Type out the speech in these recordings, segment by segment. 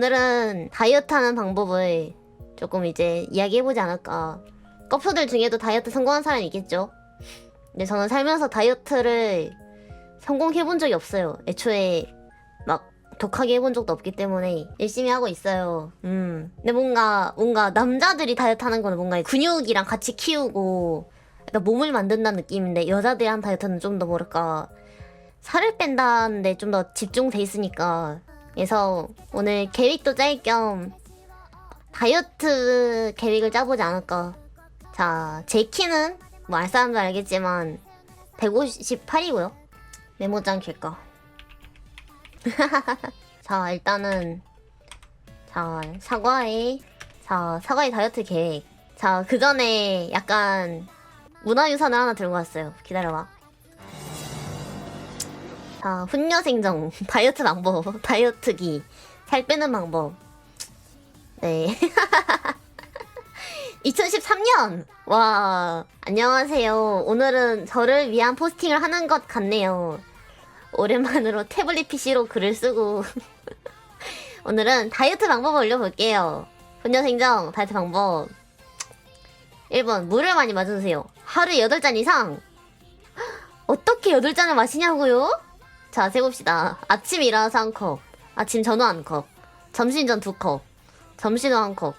오늘은 다이어트 하는 방법을 조금 이제 이야기해보지 않을까. 커플들 중에도 다이어트 성공한 사람이 있겠죠? 근데 저는 살면서 다이어트를 성공해본 적이 없어요. 애초에 막 독하게 해본 적도 없기 때문에 열심히 하고 있어요. 음. 근데 뭔가, 뭔가 남자들이 다이어트 하는 거는 뭔가 근육이랑 같이 키우고 약간 몸을 만든다는 느낌인데 여자들이 한 다이어트는 좀 더 뭐랄까 살을 뺀다는데 좀 더 집중돼 있으니까 그래서 오늘 계획도 짤 겸 다이어트 계획을 짜보지 않을까. 자 제 키는 뭐 알 사람도 알겠지만 158이고요. 메모장 킬까. 자 일단은 자 사과에 자 사과의 다이어트 계획. 자 그 전에 약간 문화유산을 하나 들고 왔어요. 기다려봐 자, 훈녀 생정, 다이어트 방법, 다이어트기, 살 빼는 방법. 네. 2013년! 와, 안녕하세요. 오늘은 저를 위한 포스팅을 하는 것 같네요. 오랜만으로 태블릿 PC로 글을 쓰고. 오늘은 다이어트 방법을 올려볼게요. 훈녀 생정, 다이어트 방법. 1번, 물을 많이 마셔주세요. 하루에 8잔 이상! 어떻게 8잔을 마시냐고요? 자, 세봅시다. 아침 일어나서 한 컵. 아침 전후 한 컵. 점심 전 두 컵. 점심 후 한 컵.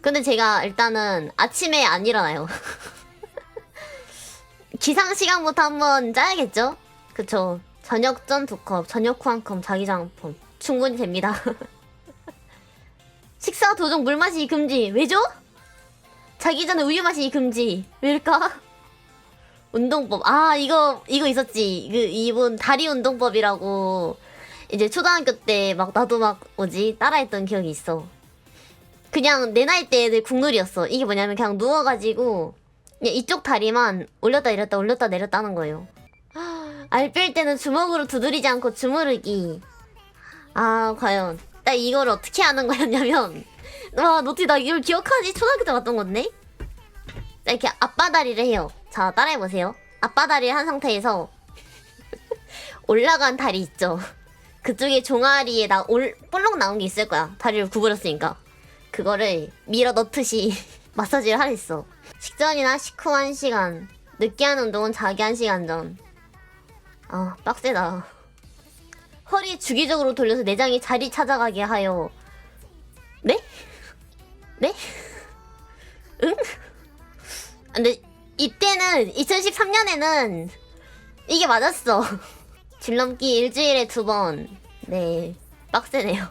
근데 제가 일단은 아침에 안 일어나요. 기상 시간부터 한번 짜야겠죠? 그쵸. 저녁 전 두 컵, 저녁 후 한 컵, 자기 전한 컵. 충분히 됩니다. 식사 도중 물 마시기 금지. 왜죠? 자기 전에 우유 마시기 금지. 왜일까? 운동법. 아, 이거, 이거 있었지. 그, 이분 다리 운동법이라고. 이제 초등학교 때 막 나도 막, 뭐지, 따라했던 기억이 있어. 그냥 내 나이 때 애들 국룰이었어. 이게 뭐냐면 그냥 누워가지고, 그냥 이쪽 다리만 올렸다 내렸다 올렸다 내렸다 하는 거예요. 알뺄 때는 주먹으로 두드리지 않고 주무르기. 아, 과연. 나 이걸 어떻게 하는 거였냐면, 와, 너 어떻게 나 이걸 기억하지? 초등학교 때 봤던 건데? 자, 이렇게 앞바다리를 해요. 자, 따라해보세요. 앞바 다리를 한 상태에서 올라간 다리 있죠. 그쪽에 종아리에 나 올, 볼록 나온 게 있을 거야. 다리를 구부렸으니까. 그거를 밀어 넣듯이 마사지를 하랬어. 식전이나 식후 한 시간. 하는 운동은 자기 한 시간 전. 아, 빡세다. 허리 주기적으로 돌려서 내장이 자리 찾아가게 하여. 네? 네? 응? 근데 이때는 2013년에는 이게 맞았어. 줄넘기 일주일에 두 번. 네, 빡세네요.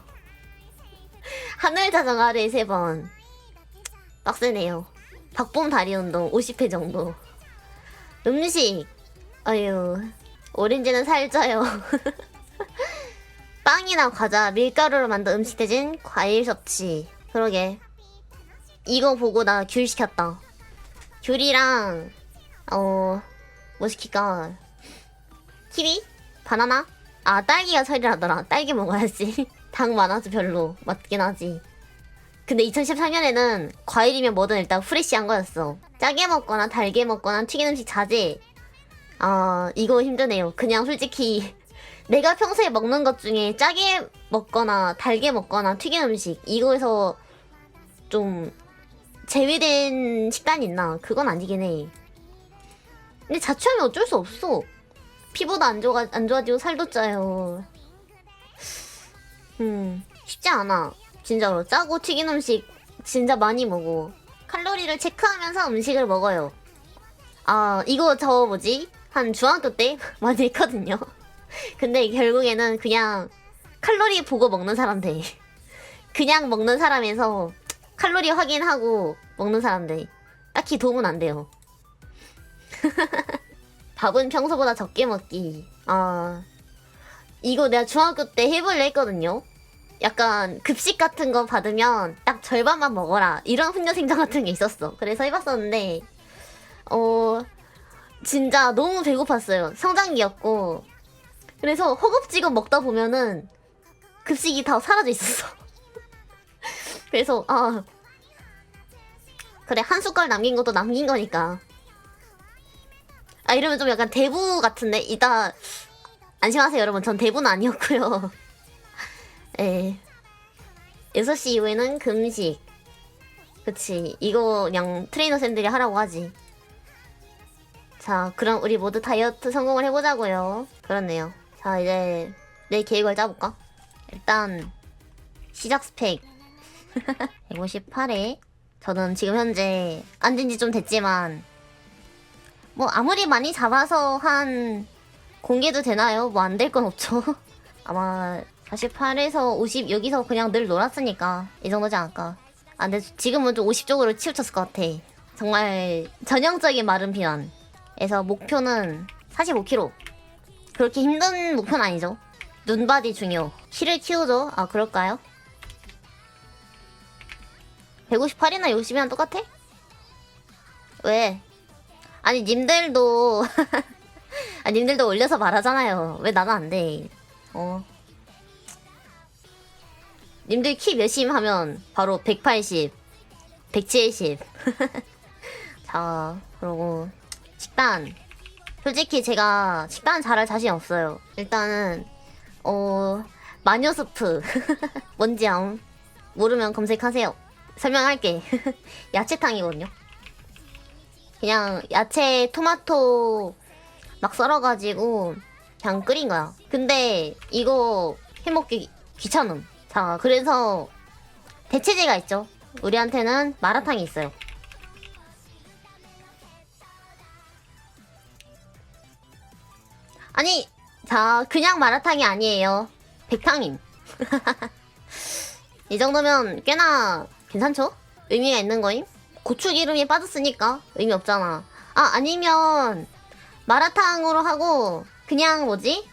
하늘 자전거를 세 번. 빡세네요. 박봄 다리 운동 50회 정도. 음식. 아유, 오렌지는 살쪄요. 빵이나 과자, 밀가루로 만든 음식 대신 과일 섭취. 그러게. 이거 보고 나 귤 시켰다. 귤이랑 어 뭐 시킬까? 키위? 바나나? 아 딸기가 살이라더라. 딸기 먹어야지. 당 많아서 별로 맞긴 하지. 근데 2013년에는 과일이면 뭐든 일단 프레시한 거였어. 짜게 먹거나 달게 먹거나 튀긴 음식 자제. 아 이거 힘드네요. 그냥 솔직히 내가 평소에 먹는 것 중에 짜게 먹거나 달게 먹거나 튀긴 음식 이거에서 좀 제외된 식단이 있나? 그건 아니긴 해. 근데 자취하면 어쩔 수 없어. 피부도 안 좋아 안 좋아지고 살도 쪄요. 음 쉽지 않아. 진짜로 짜고 튀긴 음식 진짜 많이 먹어. 칼로리를 체크하면서 음식을 먹어요. 아 이거 저 뭐지? 한 중학교 때 많이 했거든요. 근데 결국에는 그냥 칼로리 보고 먹는 사람 돼. 그냥 먹는 사람에서 칼로리 확인하고 먹는 사람들 딱히 도움은 안 돼요. 밥은 평소보다 적게 먹기. 아 이거 내가 중학교 때 해보려 했거든요. 약간 급식 같은 거 받으면 딱 절반만 먹어라 이런 훈련생장 같은 게 있었어. 그래서 해봤었는데 어 진짜 너무 배고팠어요. 성장기였고 그래서 허겁지겁 먹다 보면은 급식이 다 사라져 있었어. 그래서 아 그래 한 숟갈 남긴 것도 남긴 거니까 아 이러면 좀 약간 대부 같은데 이따 안심하세요 여러분 전 대부는 아니었고요 예 6시 이후에는 금식. 그치. 이거 그냥 트레이너 쌤들이 하라고 하지. 자, 그럼 우리 모두 다이어트 성공을 해보자고요. 그렇네요. 자, 이제 내 계획을 짜볼까? 일단 시작 스펙 158에 저는 지금 현재 앉은 지 좀 됐지만 뭐 아무리 많이 잡아서 한 공개도 되나요? 뭐 안 될 건 없죠. 아마 48에서 50 여기서 그냥 늘 놀았으니까 이 정도지 않을까. 아 근데 지금은 좀 50 쪽으로 치우쳤을 것 같아. 정말 전형적인 마른 비만에서 목표는 45kg. 그렇게 힘든 목표는 아니죠. 눈바디 중요. 키를 키우죠. 아 그럴까요? 158이나 60이랑 똑같아? 왜? 아니 님들도 아 님들도 올려서 말하잖아요. 왜 나는 안 돼? 어. 님들 키 몇임 하면 바로 180, 170. 자, 그러고 식단. 솔직히 제가 식단 잘할 자신 없어요. 일단은 어 마녀 스프 뭔지 암 모르면 검색하세요. 설명할게. 야채탕이거든요. 그냥 야채, 토마토 막 썰어가지고 그냥 끓인 거야. 근데 이거 해먹기 귀찮음. 자, 그래서 대체제가 있죠. 우리한테는 마라탕이 있어요. 아니, 자, 그냥 마라탕이 아니에요. 백탕임. 이 정도면 꽤나 괜찮죠? 의미가 있는 거임? 고추 기름이 빠졌으니까 의미 없잖아. 아, 아니면 마라탕으로 하고 그냥 뭐지?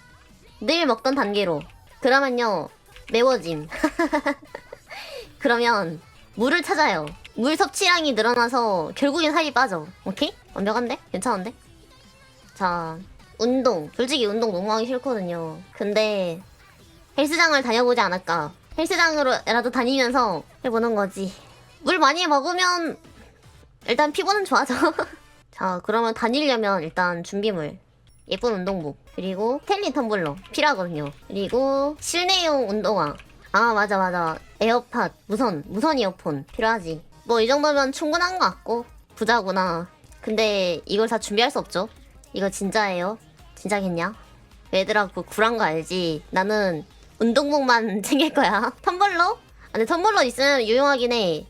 늘 먹던 단계로. 그러면요. 매워짐. 그러면 물을 찾아요. 물 섭취량이 늘어나서 결국엔 살이 빠져. 오케이? 완벽한데? 괜찮은데? 자, 운동. 솔직히 운동 너무 하기 싫거든요. 근데 헬스장을 다녀보지 않을까. 헬스장으로라도 다니면서 해보는 거지. 물 많이 먹으면 일단 피부는 좋아져. 자, 그러면 다니려면 일단 준비물. 예쁜 운동복. 그리고 스탠리 텀블러. 필요하거든요. 그리고 실내용 운동화. 아, 맞아, 맞아. 에어팟, 무선, 무선 이어폰. 필요하지. 뭐 이 정도면 충분한 것 같고. 부자구나. 근데 이걸 다 준비할 수 없죠. 이거 진짜예요? 진짜겠냐? 얘들아, 그 굴한 거 알지? 나는 운동복만 챙길 거야. 텀블러? 아, 근데 텀블러 있으면 유용하긴 해.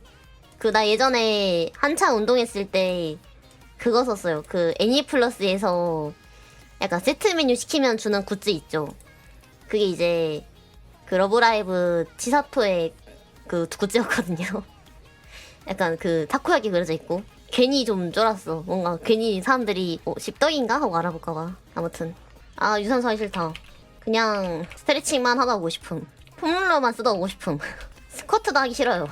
그 나 예전에 한창 운동했을 때 그거 썼어요. 그 애니플러스에서 약간 세트 메뉴 시키면 주는 굿즈 있죠. 그게 이제 그 러브라이브 치사토의 그 굿즈였거든요. 약간 그 타코야키 그려져 있고 괜히 좀 쫄았어. 뭔가 괜히 사람들이 어, 십덕인가 하고 알아볼까봐. 아무튼 아 유산소 하기 싫다. 그냥 스트레칭만 하다 오고 싶음. 폼롤러만 쓰다 오고 싶음. 스쿼트도 하기 싫어요.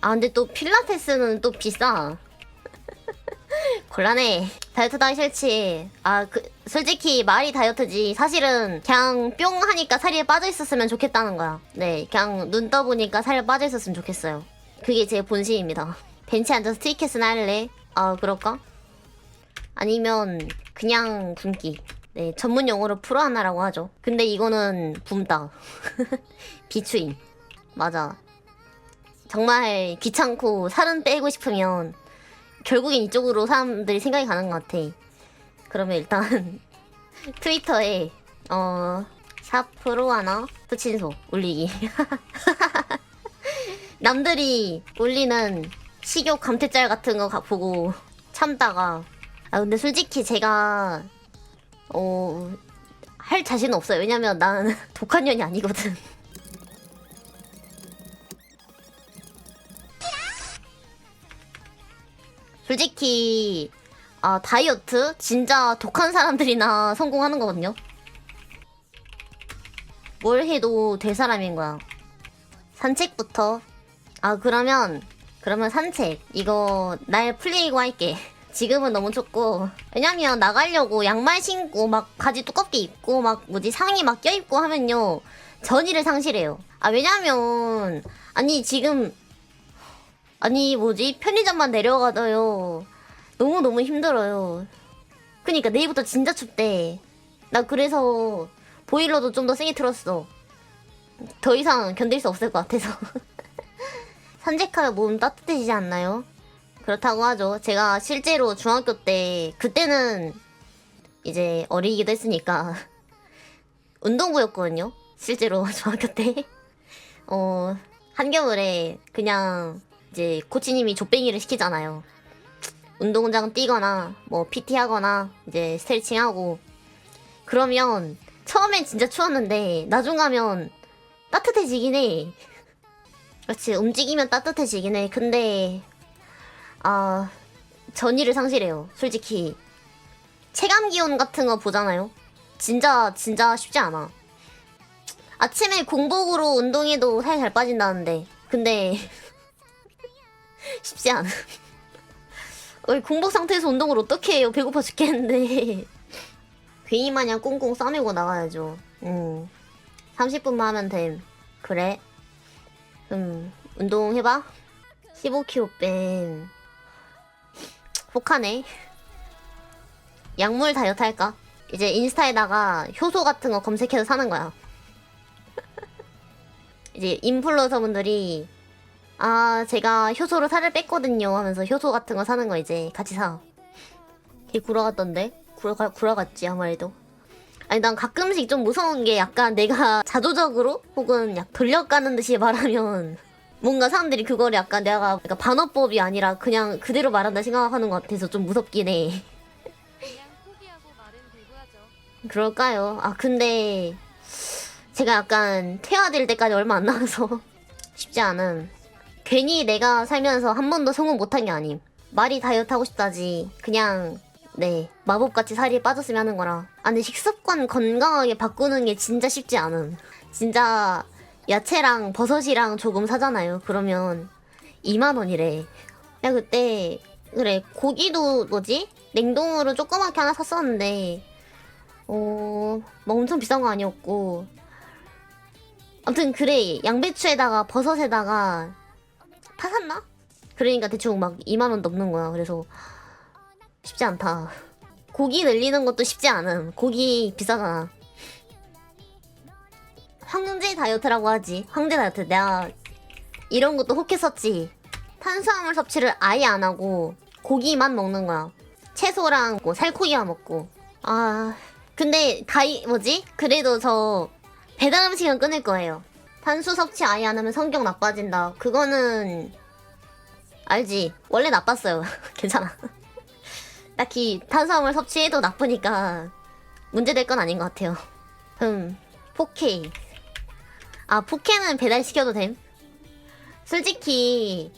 아 근데 또 필라테스는 또 비싸. 곤란해. 다이어트도 하기 싫지. 아, 그, 솔직히 말이 다이어트지. 사실은 그냥 뿅 하니까 살이 빠져 있었으면 좋겠다는 거야. 네, 그냥 눈 떠보니까 살이 빠져 있었으면 좋겠어요. 그게 제 본심입니다. 벤치에 앉아서 스티캐스나 할래? 아, 그럴까? 아니면 그냥 굶기. 네, 전문 용어로 프로 하나라고 하죠. 근데 이거는 굶다. 비추임. 맞아. 정말 귀찮고 살은 빼고 싶으면 결국엔 이쪽으로 사람들이 생각이 가는 것 같아. 그러면 일단 트위터에 어 샤프로 하나 수친소 올리기. 남들이 올리는 식욕 감퇴짤 같은 거 가- 보고 참다가 아 근데 솔직히 제가 어 할 자신은 없어요. 왜냐면 나는 독한 년이 아니거든. 솔직히 아 다이어트 진짜 독한 사람들이나 성공하는 거거든요. 뭘 해도 될 사람인 거야. 산책부터. 아 그러면 그러면 산책 이거 날 풀리고 할게. 지금은 너무 좁고 왜냐면 나가려고 양말 신고 막 바지 두껍게 입고 막 뭐지 상의 막 껴입고 하면요 전의를 상실해요. 아 왜냐면 아니 지금 아니 뭐지 편의점만 내려가도요 너무 너무 힘들어요. 그니까 내일부터 진짜 춥대. 나 그래서 보일러도 좀 더 세게 틀었어. 더 이상 견딜 수 없을 것 같아서. 산책하면 몸 따뜻해지지 않나요? 그렇다고 하죠. 제가 실제로 중학교 때, 그때는 이제 어리기도 했으니까, 운동부였거든요. 실제로 중학교 때. 어, 한겨울에 그냥 이제 코치님이 족뱅이를 시키잖아요. 운동장 뛰거나 뭐 PT 하거나 이제 스트레칭 하고 그러면 처음엔 진짜 추웠는데 나중 가면 따뜻해지긴 해. 그렇지 움직이면 따뜻해지긴 해. 근데 아 전의를 상실해요. 솔직히 체감 기온 같은 거 보잖아요. 진짜 진짜 쉽지 않아. 아침에 공복으로 운동해도 살 잘 빠진다는데 근데 쉽지 않아. 어, 공복 상태에서 운동을 어떻게 해요? 배고파 죽겠는데. 괜히 마냥 꽁꽁 싸매고 나가야죠. 음. 30분만 하면 됨. 그래. 음, 운동해봐. 15kg 뺀. 혹하네. 약물 다이어트 할까? 이제 인스타에다가 효소 같은 거 검색해서 사는 거야. 이제 인플루언서 분들이 아 제가 효소로 살을 뺐거든요 하면서 효소 같은 거 사는 거 이제 같이 사. 걔 구라갔던데? 구라가, 구라갔지 아무래도. 아니 난 가끔씩 좀 무서운 게 약간 내가 자조적으로 혹은 약 돌려가는 듯이 말하면 뭔가 사람들이 그걸 약간 내가 약간 반어법이 아니라 그냥 그대로 말한다 생각하는 것 같아서 좀 무섭긴 해. 그럴까요? 아 근데 제가 약간 퇴화될 때까지 얼마 안 남아서 쉽지 않은 괜히 내가 살면서 한 번도 성공 못한 게 아님. 말이 다이어트 하고 싶다지. 그냥 네 마법같이 살이 빠졌으면 하는 거라. 아 근데 식습관 건강하게 바꾸는 게 진짜 쉽지 않음. 진짜 야채랑 버섯이랑 조금 사잖아요. 그러면 2만 원이래. 야 그때 그래 고기도 뭐지? 냉동으로 조그맣게 하나 샀었는데 어, 뭐 엄청 비싼 거 아니었고. 아무튼 그래. 양배추에다가 버섯에다가 파 샀나? 그러니까 대충 막 2만 원 넘는 거야. 그래서 쉽지 않다. 고기 늘리는 것도 쉽지 않음. 고기 비싸잖아. 황제 다이어트라고 하지. 황제 다이어트. 내가 이런 것도 혹했었지. 탄수화물 섭취를 아예 안 하고 고기만 먹는 거야. 채소랑 뭐 살코기만 먹고. 아, 근데 가이 뭐지? 그래도 저 배달 음식은 끊을 거예요. 탄수 섭취 아예 안 하면 성격 나빠진다. 그거는 알지. 원래 나빴어요. 괜찮아. 딱히 탄수화물 섭취해도 나쁘니까 문제될 건 아닌 것 같아요. 음, 포케. 아, 포케는 배달시켜도 됨? 솔직히,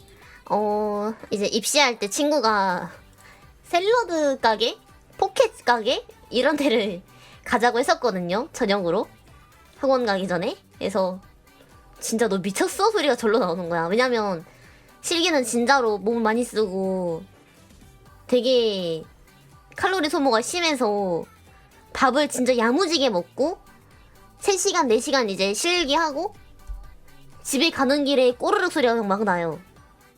어, 이제 입시할 때 친구가 샐러드 가게? 포켓 가게? 이런 데를 가자고 했었거든요. 저녁으로. 학원 가기 전에. 그래서 진짜 너 미쳤어? 소리가 절로 나오는 거야. 왜냐면 실기는 진짜로 몸 많이 쓰고 되게 칼로리 소모가 심해서 밥을 진짜 야무지게 먹고 3시간, 4시간 이제 실기하고 집에 가는 길에 꼬르륵 소리가 막 나요.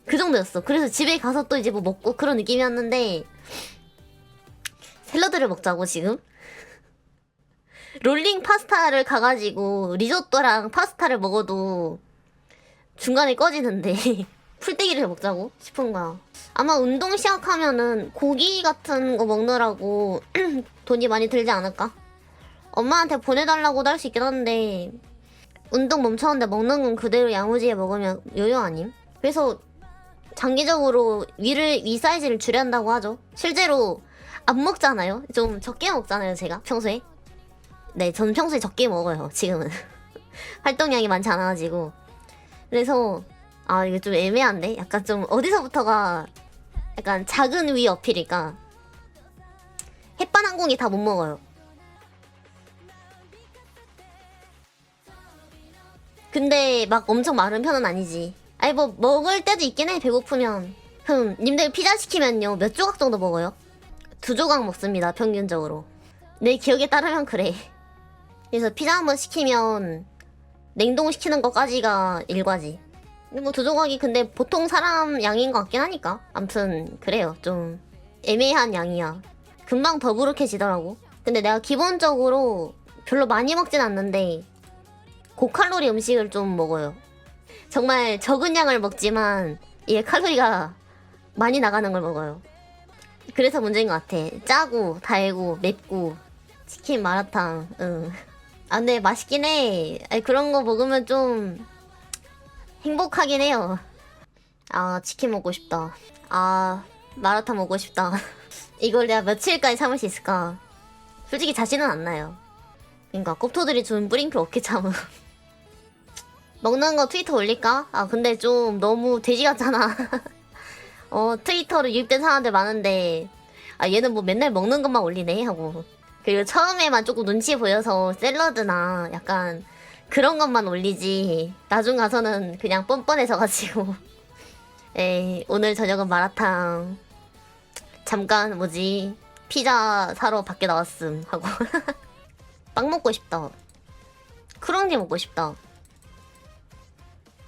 그 정도였어. 그래서 집에 가서 또 이제 뭐 먹고 그런 느낌이었는데 샐러드를 먹자고 지금? 롤링 파스타를 가가지고 리조또랑 파스타를 먹어도 중간에 꺼지는데 풀떼기를 먹자고 싶은 거야. 아마 운동 시작하면은 고기 같은 거 먹느라고 돈이 많이 들지 않을까? 엄마한테 보내달라고도 할 수 있긴 한데 운동 멈췄는데 먹는 건 그대로 야무지게 먹으면 요요 아님? 그래서 장기적으로 위를 위 사이즈를 줄여야 한다고 하죠. 실제로 안 먹잖아요. 좀 적게 먹잖아요, 제가 평소에. 네, 전 평소에 적게 먹어요. 지금은 활동량이 많지 않아가지고. 그래서 아 이게 좀 애매한데, 약간 좀 어디서부터가 약간 작은 위 어필일까? 햇반 한 공기 다못 먹어요. 근데 막 엄청 마른 편은 아니지. 아니 뭐 먹을 때도 있긴 해 배고프면. 흠, 님들 피자 시키면요 몇 조각 정도 먹어요? 두 조각 먹습니다 평균적으로. 내 기억에 따르면 그래. 그래서 피자 한 번 시키면 냉동 시키는 것까지가 일과지. 뭐두 조각이 근데 보통 사람 양인 것 같긴 하니까. 암튼 그래요. 좀 애매한 양이야. 금방 더부룩해지더라고. 근데 내가 기본적으로 별로 많이 먹진 않는데 고칼로리 음식을 좀 먹어요. 정말 적은 양을 먹지만 이게 칼로리가 많이 나가는 걸 먹어요. 그래서 문제인 것 같아. 짜고 달고 맵고 치킨 마라탕. 응. 아 근데 맛있긴 해. 아니, 그런 거 먹으면 좀 행복하긴 해요. 아 치킨 먹고 싶다. 아 마라탕 먹고 싶다. 이걸 내가 며칠까지 참을 수 있을까? 솔직히 자신은 안 나요. 그러니까 꼽토들이 준 뿌링표 어떻게 참음. 먹는 거 트위터 올릴까? 아 근데 좀 너무 돼지 같잖아. 어 트위터로 유입된 사람들 많은데 아 얘는 뭐 맨날 먹는 것만 올리네 하고 그리고 처음에만 조금 눈치 보여서 샐러드나 약간 그런 것만 올리지 나중 가서는 그냥 뻔뻔해져가지고. 에이 오늘 저녁은 마라탕. 잠깐 뭐지? 피자 사러 밖에 나왔음 하고. 빵 먹고 싶다. 크롱지 먹고 싶다